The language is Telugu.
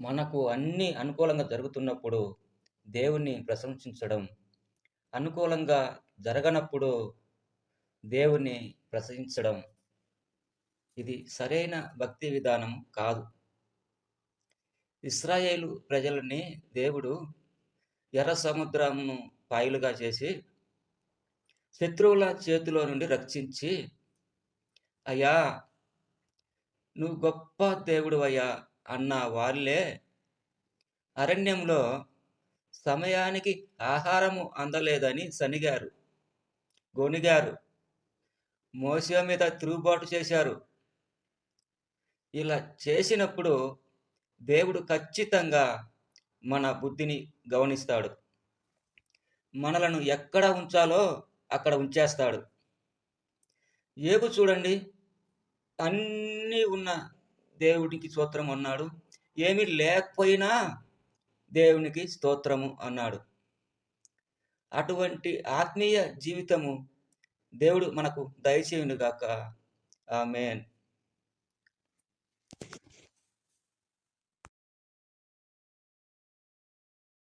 మనకు అన్ని అనుకూలంగా జరుగుతున్నప్పుడు దేవుణ్ణి ప్రశంసించడం, అనుకూలంగా జరగనప్పుడు దేవుణ్ణి ప్రశంసించడం ఇది సరైన భక్తి విధానం కాదు. ఇస్రాయేలు ప్రజలని దేవుడు ఎర్ర సముద్రమును పాయలుగా చేసి శత్రువుల చేతిలో నుండి రక్షించి, అయ్యా! నువ్వు గొప్ప దేవుడు అయ్యా అన్న వాళ్ళే అరణ్యంలో సమయానికి ఆహారము అందలేదని శనిగారు గోనిగారు మోసం మీద తిరుగుబాటు చేశారు. ఇలా చేసినప్పుడు దేవుడు ఖచ్చితంగా మన బుద్ధిని గమనిస్తాడు. మనలను ఎక్కడ ఉంచాలో అక్కడ ఉంచేస్తాడు. ఏపు చూడండి అన్నీ ఉన్న దేవుడికి స్తోత్రం అన్నాడు. ఏమి లేకపోయినా దేవునికి స్తోత్రము అన్నాడు. అటువంటి ఆత్మీయ జీవితము దేవుడు మనకు దయచేయునుగాక. ఆమెన్